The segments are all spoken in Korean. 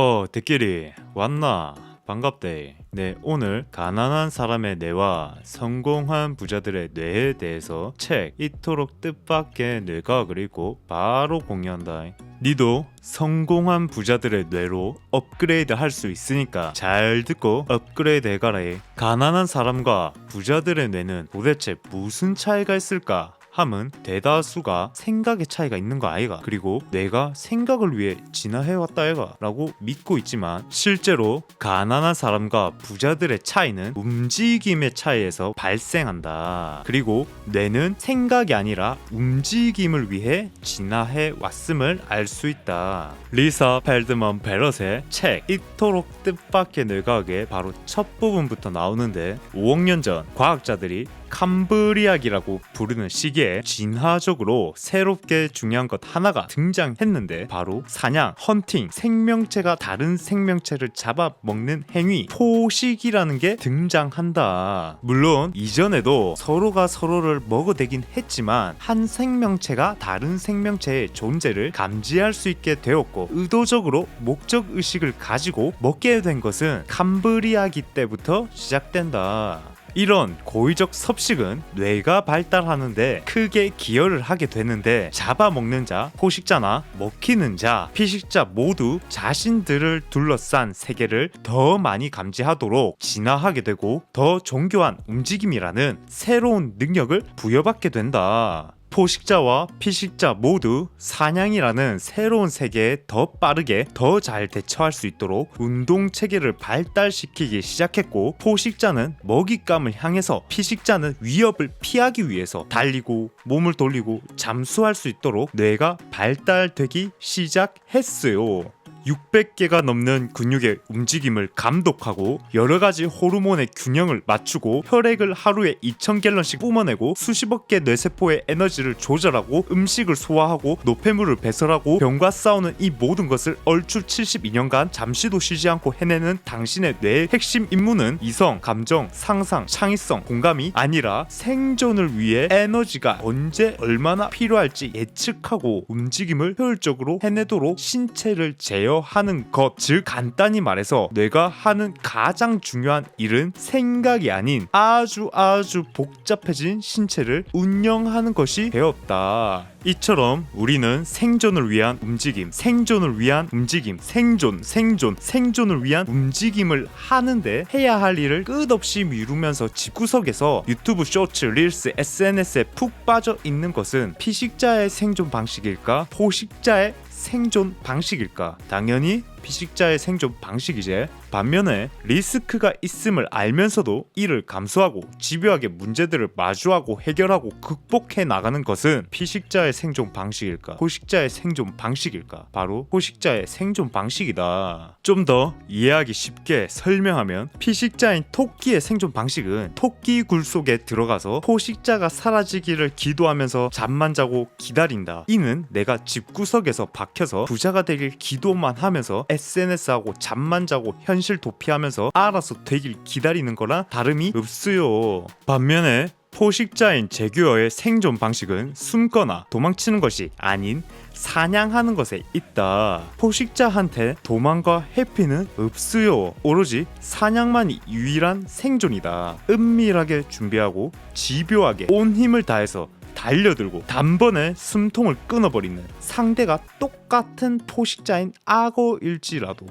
어, 대끼리 왔나? 반갑대. 네, 오늘 가난한 사람의 뇌와 성공한 부자들의 뇌에 대해서 책 이토록 뜻밖의 뇌과학을 읽고 바로 공유한다. 니도 성공한 부자들의 뇌로 업그레이드 할 수 있으니까 잘 듣고 업그레이드 해가라. 가난한 사람과 부자들의 뇌는 도대체 무슨 차이가 있을까? 함은 대다수가 생각의 차이가 있는 거 아이가. 그리고 내가 생각을 위해 진화해왔다 아이가 라고 믿고 있지만 실제로 가난한 사람과 부자들의 차이는 움직임의 차이에서 발생한다. 그리고 뇌는 생각이 아니라 움직임을 위해 진화해 왔음을 알 수 있다. 리사 펠드먼 베럿의 책 이토록 뜻밖의 뇌과학의 바로 첫 부분부터 나오는데 5억 년 전 과학자들이 캄브리아기라고 부르는 시기에 진화적으로 새롭게 중요한 것 하나가 등장했는데 바로 사냥, 헌팅, 생명체가 다른 생명체를 잡아먹는 행위, 포식이라는 게 등장한다. 물론 이전에도 서로가 서로를 먹어대긴 했지만 한 생명체가 다른 생명체의 존재를 감지할 수 있게 되었고 의도적으로 목적 의식을 가지고 먹게 된 것은 캄브리아기 때부터 시작된다. 이런 고의적 섭식은 뇌가 발달하는데 크게 기여를 하게 되는데 잡아먹는 자, 포식자나 먹히는 자, 피식자 모두 자신들을 둘러싼 세계를 더 많이 감지하도록 진화하게 되고 더 정교한 움직임이라는 새로운 능력을 부여받게 된다. 포식자와 피식자 모두 사냥이라는 새로운 세계에 더 빠르게 더 잘 대처할 수 있도록 운동 체계를 발달시키기 시작했고 포식자는 먹잇감을 향해서 피식자는 위협을 피하기 위해서 달리고 몸을 돌리고 잠수할 수 있도록 뇌가 발달되기 시작했어요. 600개가 넘는 근육의 움직임을 감독하고 여러 가지 호르몬의 균형을 맞추고 혈액을 하루에 2000갤런씩 뿜어내고 수십억 개 뇌세포의 에너지를 조절하고 음식을 소화하고 노폐물을 배설하고 병과 싸우는 이 모든 것을 얼추 72년간 잠시도 쉬지 않고 해내는 당신의 뇌의 핵심 임무는 이성, 감정, 상상, 창의성, 공감이 아니라 생존을 위해 에너지가 언제 얼마나 필요할지 예측하고 움직임을 효율적으로 해내도록 신체를 제어 하는 것, 즉 간단히 말해서 뇌가 하는 가장 중요한 일은 생각이 아닌 아주 아주 복잡해진 신체를 운영하는 것이 되었다. 이처럼 우리는 생존을 위한 움직임, 생존을 위한 움직임, 생존, 생존, 생존을 위한 움직임을 하는데 해야 할 일을 끝없이 미루면서 집구석에서 유튜브 쇼츠, 릴스, SNS에 푹 빠져 있는 것은 피식자의 생존 방식일까? 포식자의 생존 방식일까? 당연히 피식자의 생존 방식이지. 반면에 리스크가 있음을 알면서도 이를 감수하고 집요하게 문제들을 마주하고 해결하고 극복해 나가는 것은 피식자의 생존 방식일까? 포식자의 생존 방식일까? 바로 포식자의 생존 방식이다. 좀 더 이해하기 쉽게 설명하면 피식자인 토끼의 생존 방식은 토끼 굴 속에 들어가서 포식자가 사라지기를 기도하면서 잠만 자고 기다린다. 이는 내가 집구석에서 박혀서 부자가 되길 기도만 하면서 SNS하고 잠만 자고 현실 도피하면서 알아서 되길 기다리는 거랑 다름이 없어요. 반면에 포식자인 제규어의 생존 방식은 숨거나 도망치는 것이 아닌 사냥하는 것에 있다. 포식자한테 도망과 해피는 없어요. 오로지 사냥만이 유일한 생존이다. 은밀하게 준비하고 집요하게 온 힘을 다해서 달려들고 단번에 숨통을 끊어버리는 상대가 똑같은 포식자인 악어일지라도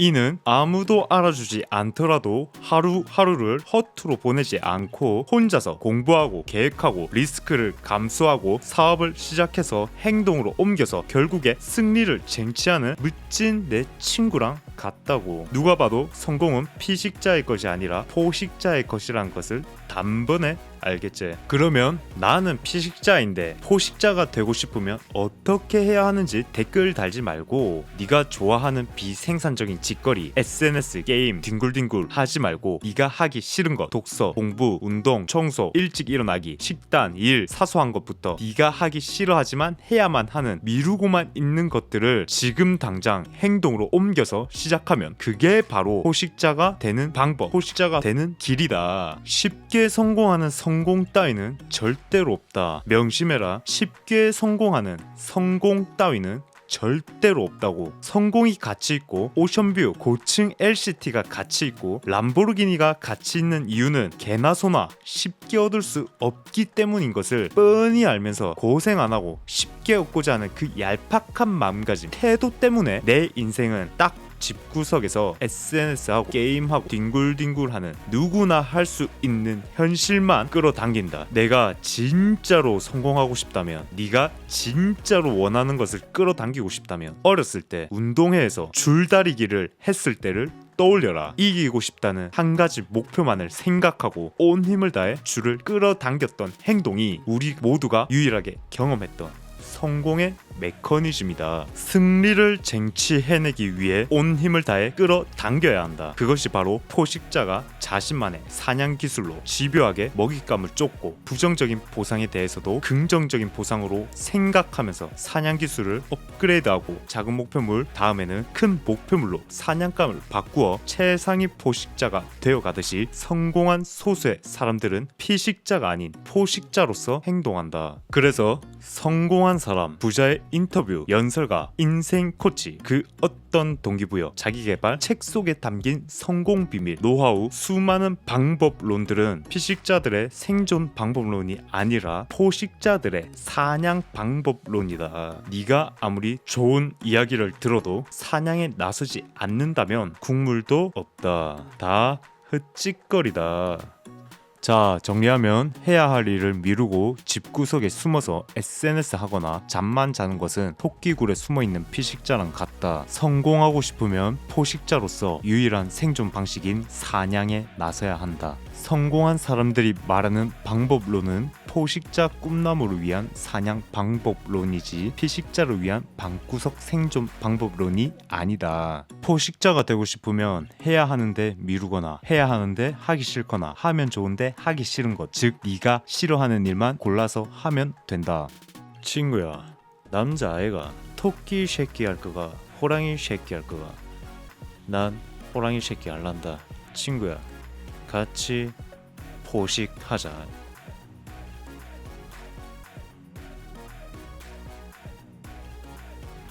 이는 아무도 알아주지 않더라도 하루하루를 허투루 보내지 않고 혼자서 공부하고 계획하고 리스크를 감수하고 사업을 시작해서 행동으로 옮겨서 결국에 승리를 쟁취하는 멋진 내 친구랑 같다고. 누가 봐도 성공은 피식자의 것이 아니라 포식자의 것이란 것을 단번에 알겠지? 그러면 나는 피식자인데 포식자가 되고 싶으면 어떻게 해야 하는지 댓글 달지 말고 네가 좋아하는 비생산적인 짓거리, SNS, 게임, 뒹굴뒹굴 하지 말고 네가 하기 싫은 것, 독서, 공부, 운동, 청소, 일찍 일어나기, 식단, 일, 사소한 것부터 네가 하기 싫어하지만 해야만 하는 미루고만 있는 것들을 지금 당장 행동으로 옮겨서 시작하면 그게 바로 포식자가 되는 방법, 포식자가 되는 길이다. 쉽게 성공하는 성공 따위는 절대로 없다. 명심해라. 쉽게 성공하는 성공 따위는 절대로 없다고 성공이 가치 있고 오션뷰 고층 LCT가 가치 있고 람보르기니가 가치 있는 이유는 개나 소나 쉽게 얻을 수 없기 때문인 것을 뻔히 알면서 고생 안 하고 쉽게 얻고자 하는 그 얄팍한 마음가짐 태도 때문에 내 인생은 딱 집구석에서 SNS하고 게임하고 뒹굴뒹굴하는 누구나 할 수 있는 현실만 끌어당긴다. 내가 진짜로 성공하고 싶다면, 네가 진짜로 원하는 것을 끌어당기고 싶다면, 어렸을 때 운동회에서 줄다리기를 했을 때를 떠올려라. 이기고 싶다는 한 가지 목표만을 생각하고 온 힘을 다해 줄을 끌어당겼던 행동이 우리 모두가 유일하게 경험했던 성공의 메커니즘이다. 승리를 쟁취해내기 위해 온 힘을 다해 끌어당겨야 한다. 그것이 바로 포식자가 자신만의 사냥 기술로 집요하게 먹잇감을 쫓고 부정적인 보상에 대해서도 긍정적인 보상으로 생각하면서 사냥 기술을 업그레이드하고 작은 목표물 다음에는 큰 목표물로 사냥감을 바꾸어 최상위 포식자가 되어가듯이 성공한 소수의 사람들은 피식자가 아닌 포식자로서 행동한다. 그래서 성공한 사람, 부자의 인터뷰, 연설가, 인생 코치, 그 어떤 동기부여, 자기 개발, 책 속에 담긴 성공 비밀, 노하우, 수많은 방법론들은 피식자들의 생존 방법론이 아니라 포식자들의 사냥 방법론이다. 네가 아무리 좋은 이야기를 들어도 사냥에 나서지 않는다면 국물도 없다. 다 헛짓거리다. 자 정리하면 해야 할 일을 미루고 집구석에 숨어서 SNS 하거나 잠만 자는 것은 토끼굴에 숨어 있는 피식자랑 같다. 성공하고 싶으면 포식자로서 유일한 생존 방식인 사냥에 나서야 한다. 성공한 사람들이 말하는 방법론은 포식자 꿈나무를 위한 사냥 방법론이지 피식자를 위한 방구석 생존 방법론이 아니다. 포식자가 되고 싶으면 해야 하는데 미루거나 해야 하는데 하기 싫거나 하면 좋은데 하기 싫은 것, 즉 네가 싫어하는 일만 골라서 하면 된다. 친구야, 남자아이가 토끼 새끼 할 거가 호랑이 새끼 할 거가 난 호랑이 새끼 할란다. 친구야, 같이 포식하자.